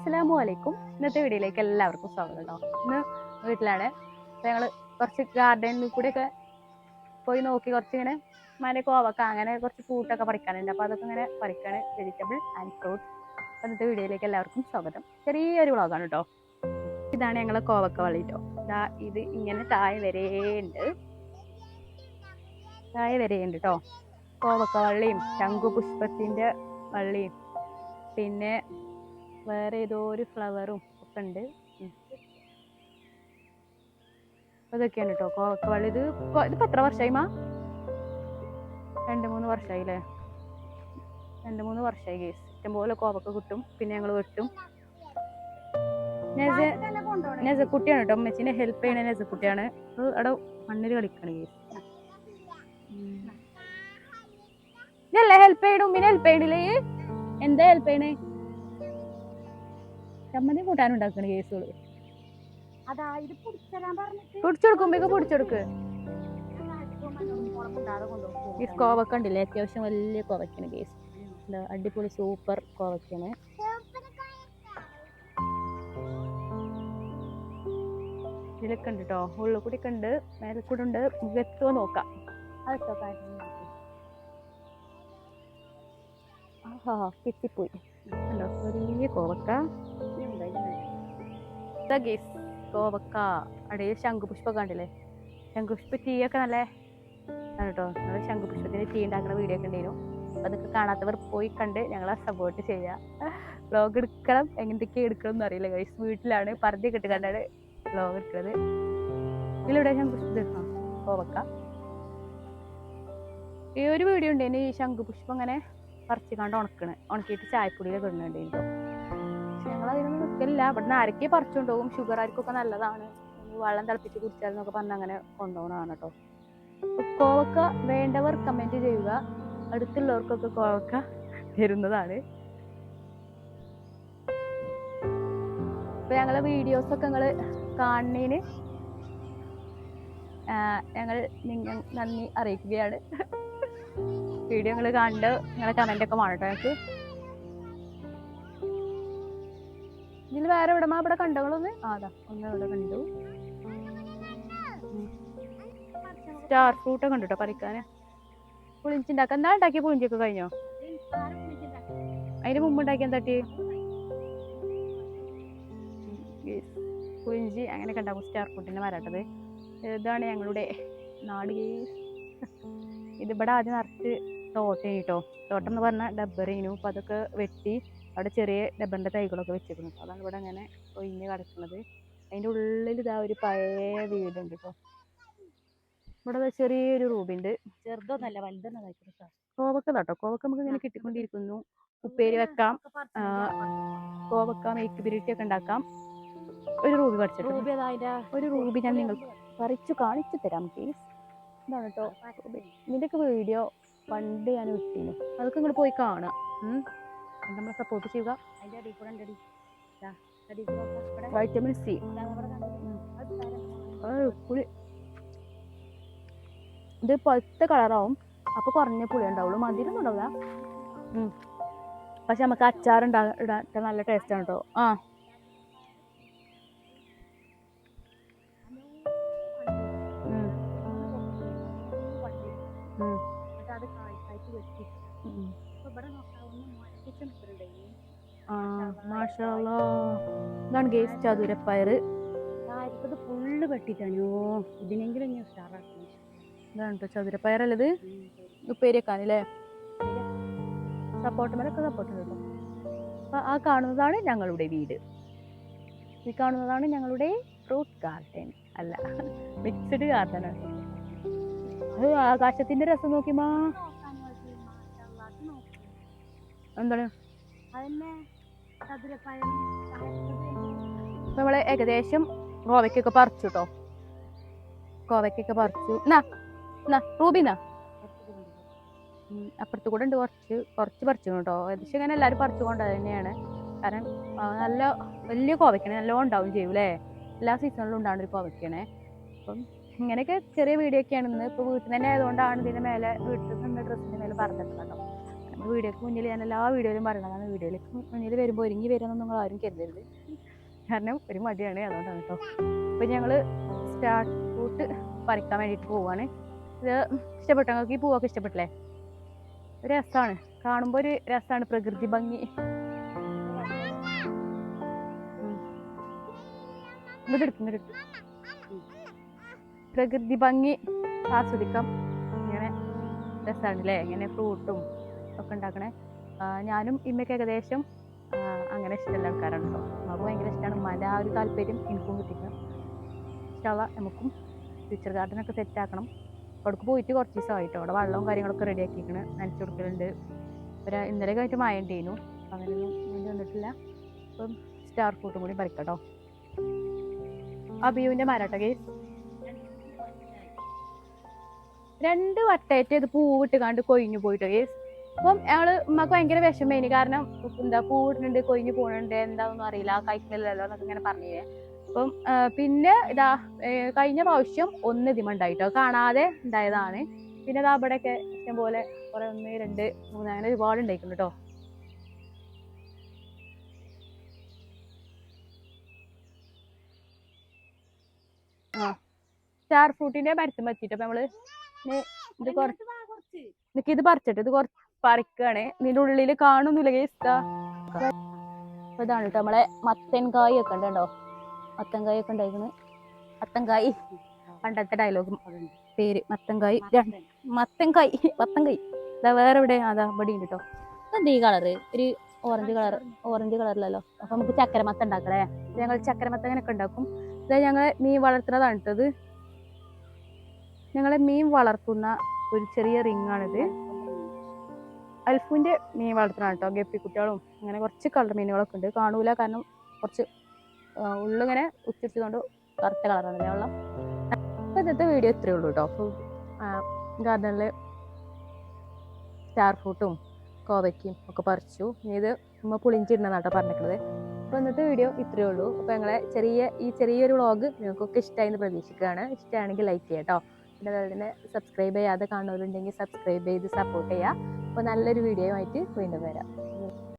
അസ്സലാമു അലൈക്കും ഇന്നത്തെ വീഡിയോയിലേക്ക് എല്ലാവർക്കും സ്വാഗതം കേട്ടോ ഇന്ന് വീട്ടിലാണ്. അപ്പോൾ ഞങ്ങൾ കുറച്ച് ഗാർഡനിൽ കൂടെയൊക്കെ പോയി നോക്കി. കുറച്ച് ഇങ്ങനെ മര കോവക്ക അങ്ങനെ കുറച്ച് ഫ്രൂട്ടൊക്കെ പറിക്കാനുണ്ട്. അപ്പോൾ അതൊക്കെ ഇങ്ങനെ പറിക്കാണ്. വെജിറ്റബിൾ ആൻഡ് ഫ്രൂട്ട് ഇന്നത്തെ വീഡിയോയിലേക്ക് എല്ലാവർക്കും സ്വാഗതം. ചെറിയൊരു വ്ളോഗാണ് കേട്ടോ ഇതാണ് ഞങ്ങളെ കോവക്ക വള്ളി കേട്ടോ ഇതാ ഇത് ഇങ്ങനെ താഴെ വരെ ഉണ്ട് താഴെ വരെ ഉണ്ട് കേട്ടോ കോവക്ക വള്ളിയും ശംഖുപുഷ്പത്തിന്റെ വള്ളിയും. പിന്നെ വേറെ ഏതോ ഒരു ഫ്ലവറും ഒക്കെ ഉണ്ട് അതൊക്കെയാണ് കേട്ടോ കോവക്ക വള്ളി ഇത് കൊ- ഇതിപ്പോ എത്ര വർഷമായി മാ? രണ്ട് മൂന്ന് വർഷമായി അല്ലേ രണ്ട് മൂന്ന് വർഷമായി കേസ് ഇഷ്ടംപോലെ കോവക്ക കിട്ടും പിന്നെ ഞങ്ങൾ വെട്ടും. നെസക്കുട്ടിയാണ് കേട്ടോ അമ്മച്ചിനെ ഹെൽപ്പ് ചെയ്യണ നെസക്കുട്ടിയാണ് അത് അവിടെ മണ്ണിൽ കളിക്കണ കേസ് ഇതല്ലേ ഹെൽപ്പ് ചെയ്യണം ഉമ്മിനെ ഹെൽപ്പ് ചെയ്യണില്ലേ? എന്താ ഹെൽപ്പ് ചെയ്യണേ? ചമ്മന്തി കൂട്ടാനും ഉണ്ടാക്കണ പറഞ്ഞിട്ട്. പൊടിച്ചെടുക്കുമ്പോ പൊടിച്ചെടുക്ക് ഈ കോവക്ക ഉണ്ടല്ലേ അത്യാവശ്യം വലിയ കോവക്കാണ് കേസ്. അടിപൊളി സൂപ്പർ കോവക്കാണ് ഇതിലൊക്കെ ഉണ്ട് കേട്ടോ ഉള്ളിൽ കൂടി ഒക്കെ ഉണ്ട് മേലെ കൂടെ ഉണ്ട് എത്തുമോ നോക്കാം അതൊക്കെ ആഹാ കിട്ടിപ്പോയി. ഉണ്ടോ ചെറിയ കോവക്ക. ഇതാ ഗേസ് കോവക്ക അടയിൽ ശംഖുപുഷ്പം കണ്ടില്ലേ? ശംഖുപുഷ്പ ടീ ഒക്കെ നല്ല കേട്ടോ ഞങ്ങൾ ശംഖുപുഷ്പത്തിന് ടീ ഉണ്ടാക്കുന്ന വീഡിയോ ഒക്കെ ഉണ്ടായിരുന്നു. അതൊക്കെ കാണാത്തവർ പോയി കണ്ട് ഞങ്ങളെ സപ്പോർട്ട് ചെയ്യുക വ്ലോഗ് എടുക്കണം. എങ്ങനെയൊക്കെ എടുക്കണം എന്ന് അറിയില്ല ഗൈസ് വീട്ടിലാണ്. പറഞ്ഞ് കെട്ട് കണ്ടാണ് വ്ലോഗ് എടുക്കുന്നത്. ഇതിലൂടെ ശംഖുപുഷ്പം കോവക്ക ഈ ഒരു വീഡിയോ ഉണ്ട് ഈ ശംഖുപുഷ്പം ഇങ്ങനെ പറിച്ച് കണ്ട് ഉണക്കണ്. ഉണക്കിയിട്ട് ചായപ്പൊടിയിലൊക്കെ ഇടുന്നുണ്ട് ഞങ്ങൾ അതിനൊന്നും നിൽക്കില്ല ഇവിടുന്ന് ആരൊക്കെ പറിച്ചുകൊണ്ട് പോകും ഷുഗർ ആർക്കൊക്കെ നല്ലതാണ്. വെള്ളം തിളപ്പിച്ച് കുടിച്ചാൽ എന്നൊക്കെ പറഞ്ഞ് അങ്ങനെ കൊണ്ടുപോകണതാണ് കേട്ടോ കോവക്ക വേണ്ടവർ കമന്റ് ചെയ്യുക. അടുത്തുള്ളവർക്കൊക്കെ കോവക്ക തരുന്നതാണ്. ഇപ്പം ഞങ്ങളെ വീഡിയോസ് ഒക്കെ നിങ്ങൾ കാണുന്നതിന് ഞങ്ങൾ നിങ്ങൾ നന്ദി അറിയിക്കുകയാണ്. വീഡിയോ നിങ്ങൾ കണ്ട് നിങ്ങളെ കമന്റൊക്കെ വേണം കേട്ടോ ഞങ്ങൾക്ക് ഇതിൽ വേറെ എവിടെ ഇവിടെ കണ്ടകളൊന്ന് ഒന്ന് ഇവിടെ കണ്ടു. സ്റ്റാർ ഫ്രൂട്ട് ഒക്കെ കേട്ടോ പറിക്കാന്. പുളിഞ്ചിണ്ടാക്ക എന്താ ഉണ്ടാക്കിയ? പുളിഞ്ചൊക്കെ കഴിഞ്ഞോ? അതിന് മുമ്പ് ഉണ്ടാക്കിയ എന്താട്ടി പുളിഞ്ചി. അങ്ങനെയൊക്കെ ഉണ്ടാക്കും സ്റ്റാർ ഫ്രൂട്ടിന്റെ മരാട്ടത്. ഇതാണ് ഞങ്ങളുടെ നാട് ഇതിവിടെ ആദ്യം നിറച്ച് തോട്ടം കേട്ടോ തോട്ടം എന്ന് പറഞ്ഞാൽ ഡബ്ബറേനു അപ്പം അതൊക്കെ വെട്ടി അവിടെ ചെറിയ ഡബറിന്റെ തൈകളൊക്കെ വെച്ചിരുന്നു അതാണ് ഇവിടെ അങ്ങനെ ഒഴിഞ്ഞ് കിടക്കുന്നത്. അതിന്റെ ഉള്ളിൽ ഇതാ ഒരു പഴയ വീടുണ്ട് ഇപ്പോൾ ഇവിടെ ചെറിയൊരു റൂബിണ്ട് ചെറുതൊന്നല്ല വലുതൊന്നും കോവക്ക കേട്ടോ കോവക്ക നമുക്ക് ഇങ്ങനെ കിട്ടിക്കൊണ്ടിരിക്കുന്നു. ഉപ്പേരി വെക്കാം. കോവക്ക മേക്ക് ബിരിട്ടി ഒക്കെ ഉണ്ടാക്കാം. ഒരു റൂബി പഠിച്ചിട്ട് ഒരു റൂബി ഞാൻ നിങ്ങൾക്ക് പറിച്ചു കാണിച്ചു തരാം പ്ലീസ് ഇതാണ് കേട്ടോ ഇതിന്റെയൊക്കെ വീഡിയോ പണ്ട് ഞാൻ വിട്ടിരുന്നു അതൊക്കെ നിങ്ങൾ പോയി കാണാം. നോക്ക്. ഇവിടെ വൈറ്റമിൻ സി? പുളി. ഇത് പഴുത്ത കളറാവും അപ്പോൾ കുറഞ്ഞ പുളി ഉണ്ടാവുള്ളൂ. മധുരം ഉണ്ടാവില്ല. പക്ഷെ നമുക്ക് അച്ചാർ ഉണ്ടാ ഇടാൻ നല്ല ടേസ്റ്റ് ആണ് കേട്ടോ ആ. ഇവിടെ നോക്കാം. ആ മാഷാല്ലാ ഇതാണ് ഗേസ് ഇത് ഫുള്ള് വെട്ടിട്ടാണോ ഇതിനെങ്കിലും ഞാൻ ഇതാണ് കേട്ടോ ചതുരപ്പയറല്ലത് ഉപ്പേരിയൊക്കാണല്ലേ സപ്പോർട്ടുമേലൊക്കെ സപ്പോർട്ട് കേട്ടോ അപ്പം ആ കാണുന്നതാണ് ഞങ്ങളുടെ വീട്. ഈ കാണുന്നതാണ് ഞങ്ങളുടെ ഫ്രൂട്ട് ഗാർഡൻ അല്ല. മിക്സഡ് ഗാർഡൻ ആണ്. അത് ആകാശത്തിന്റെ രസം നോക്കിമാ. എന്താണ് ഇപ്പൊ നമ്മൾ ഏകദേശം കോവയ്ക്കൊക്കെ പറിച്ചു കേട്ടോ കോവയ്ക്കൊക്കെ പറിച്ചു. എന്നാ എന്നാ റൂബിന്നാ അപ്പുറത്ത് കൂടെ ഉണ്ട് കുറച്ച് കുറച്ച് പറിച്ചു കേട്ടോ ഏകദേശം ഇങ്ങനെ എല്ലാവരും പറിച്ചുകൊണ്ട് തന്നെയാണ്. കാരണം നല്ല വലിയ കോവയ്ക്കാണ് നല്ലോണം ഉണ്ടാവും ചെയ്യും അല്ലേ എല്ലാ സീസണിലും ഉണ്ടാവുന്ന ഒരു കോവയ്ക്കണേ അപ്പം ഇങ്ങനെയൊക്കെ ചെറിയ വീഡിയോ ഒക്കെയാണ് ഇന്ന്. ഇപ്പോൾ വീട്ടിൽ തന്നെ ആയതുകൊണ്ടാണ് ഇതിന്റെ മേലെ വീട്ടിൽ നിന്ന് ഡ്രസ്സിന്റെ മേലെ പറഞ്ഞിട്ടുണ്ടോ വീഡിയോക്ക് മുന്നിൽ ഞാൻ എല്ലാ വീഡിയോയിലും പറയണതാണ്. വീഡിയോയിലേക്ക് മുന്നിൽ വരുമ്പോൾ ഒരുങ്ങി വരുമെന്ന് നിങ്ങൾ ആരും കരുതരുത്. കാരണം ഒരു മടിയാണ്. അതുകൊണ്ടാണ് കേട്ടോ അപ്പോൾ ഞങ്ങൾ സ്റ്റാർട്ട് ഫ്രൂട്ട് പറിക്കാൻ വേണ്ടിയിട്ട് പോവുകയാണ് ഇത് ഇഷ്ടപ്പെട്ടു നിങ്ങൾക്ക് ഈ പൂവൊക്കെ ഇഷ്ടപ്പെട്ടില്ലേ? ഒരു രസമാണ് കാണുമ്പോൾ ഒരു രസമാണ് പ്രകൃതി ഭംഗി. പ്രകൃതി ഭംഗി ആസ്വദിക്കാം. ഇങ്ങനെ രസമാണ് അല്ലേ ഇങ്ങനെ ഫ്രൂട്ടും ഒക്കെ ഉണ്ടാക്കണേ. ഞാനും ഇമ്മയ്ക്ക് ഏകദേശം അങ്ങനെ ഇഷ്ടമുള്ള ആൾക്കാരാണ് കേട്ടോ നമുക്ക് ഭയങ്കര ഇഷ്ടമാണ് മല ആ ഒരു താല്പര്യം എനിക്കും കിട്ടിക്കണം ഇഷ്ടമുള്ള നമുക്കും ഫ്യൂച്ചർ ഗാർഡനൊക്കെ സെറ്റ് ആക്കണം. അവിടേക്ക് പോയിട്ട് കുറച്ച് ദിവസമായിട്ടോ. അവിടെ വെള്ളവും കാര്യങ്ങളൊക്കെ റെഡി ആക്കിയിരിക്കണ് നനച്ചു കൊടുക്കലുണ്ട്. ഒരു ഇന്നലെ കഴിഞ്ഞിട്ട് മഴ ഉണ്ടായിരുന്നു. അങ്ങനെയൊന്നും വേണ്ടി വന്നിട്ടില്ല. അപ്പം സ്റ്റാർ ഫ്രൂട്ടും കൂടി പറിക്കട്ടോ അബിയുവിന്റെ മരാട്ടോ കേസ് രണ്ട് വട്ടയറ്റ് ഇത് പൂവിട്ട് കണ്ട് കൊഴിഞ്ഞു പോയിട്ടോ കേസ് അപ്പം ഞങ്ങൾ ഉമ്മക്ക് ഭയങ്കര വിഷമേനി കാരണം എന്താ പൂടുന്നുണ്ട് കൊഴിഞ്ഞു പോണുണ്ട് എന്താണെന്നൊന്നും അറിയില്ല. കഴിക്കുന്നില്ലല്ലോ എന്നൊക്കെ ഇങ്ങനെ പറഞ്ഞേ അപ്പം പിന്നെ ഇതാ കഴിഞ്ഞ പ്രാവശ്യം ഒന്ന് ഇതിമുണ്ടായിട്ടോ. കാണാതെ ഉണ്ടായതാണ് പിന്നെ ഇതാ ഇഷ്ടം ഇഷ്ടംപോലെ കുറെ ഒന്ന് രണ്ട് മൂന്ന് അങ്ങനെ ഒരുപാട് ഉണ്ടായിട്ടുണ്ട് കേട്ടോ ആ. സ്റ്റാർ ഫ്രൂട്ടിന്റെ മരത്തും പറ്റിട്ട് അപ്പൊ നമ്മൾ ഇത് കുറച്ച്. ഇത് പറിച്ചിട്ട് ഇത് കുറച്ച് പറിക്കാണ്. ഇതിന്റെ ഉള്ളിൽ കാണുന്നില്ല ഇതാണ് നമ്മളെ മത്തൻകായ് ഒക്കെ ഉണ്ട് കേട്ടോ മത്തൻകായ് ഒക്കെ ഉണ്ടായിരിക്കുന്നത് മത്തൻകായ് പണ്ടത്തെ ഡയലോഗ് പേര് മത്തൻകായ് മത്തൻകായ് മത്തൻകായ് ഇതാ വേറെ എവിടെ? അതാ ഇവിടെ ഉണ്ട് കേട്ടോ ഈ കളറ് ഒരു ഓറഞ്ച് കളർ ഓറഞ്ച് കളറിലല്ലോ അപ്പൊ നമുക്ക് ചക്കരമത്ത ഉണ്ടാക്കണേ ഞങ്ങൾ ചക്കരമത്ത അങ്ങനെയൊക്കെ ഉണ്ടാക്കും. ഇതാ ഞങ്ങൾ മീൻ വളർത്തുന്നതാണ് കേട്ടത് ഞങ്ങളെ മീൻ വളർത്തുന്ന ഒരു ചെറിയ റിങ്ങാണിത് അൽഫുവിന്റെ മീൻ വളർത്തണം കേട്ടോ ഗപ്പി കുട്ടികളും അങ്ങനെ കുറച്ച് കളർ മീനുകളൊക്കെ ഉണ്ട്. കാണൂല കാരണം കുറച്ച് ഉള്ളിങ്ങനെ ഉച്ചിരിച്ചുകൊണ്ട് കറുത്ത കളറാണ് വെള്ളം അപ്പോൾ ഇന്നത്തെ വീഡിയോ ഇത്രയേ ഉള്ളൂ കേട്ടോ. അപ്പോൾ ഗാർഡനിൽ സ്റ്റാർ ഫ്രൂട്ടും കോവയ്ക്കും ഒക്കെ പറിച്ചു. ഇത് ഉമ്മ കേട്ടോ പറഞ്ഞിട്ടുള്ളത് അപ്പോൾ ഇന്നത്തെ വീഡിയോ ഇത്രയേ ഉള്ളൂ. അപ്പോൾ ഞങ്ങളെ ചെറിയ ഈ ചെറിയൊരു വ്ളോഗ് നിങ്ങൾക്കൊക്കെ ഇഷ്ടമായി എന്ന് പ്രതീക്ഷിക്കുകയാണ്. ഇഷ്ടമാണെങ്കിൽ ലൈക്ക് ചെയ്യാം കേട്ടോ. പിന്നെ അതുപോലെ തന്നെ സബ്സ്ക്രൈബ് ചെയ്യാതെ കാണുന്നവരുണ്ടെങ്കിൽ സബ്സ്ക്രൈബ് ചെയ്ത് സപ്പോർട്ട് ചെയ്യുക. അപ്പോൾ നല്ലൊരു വീഡിയോ ആയിട്ട് വീണ്ടും വരാം.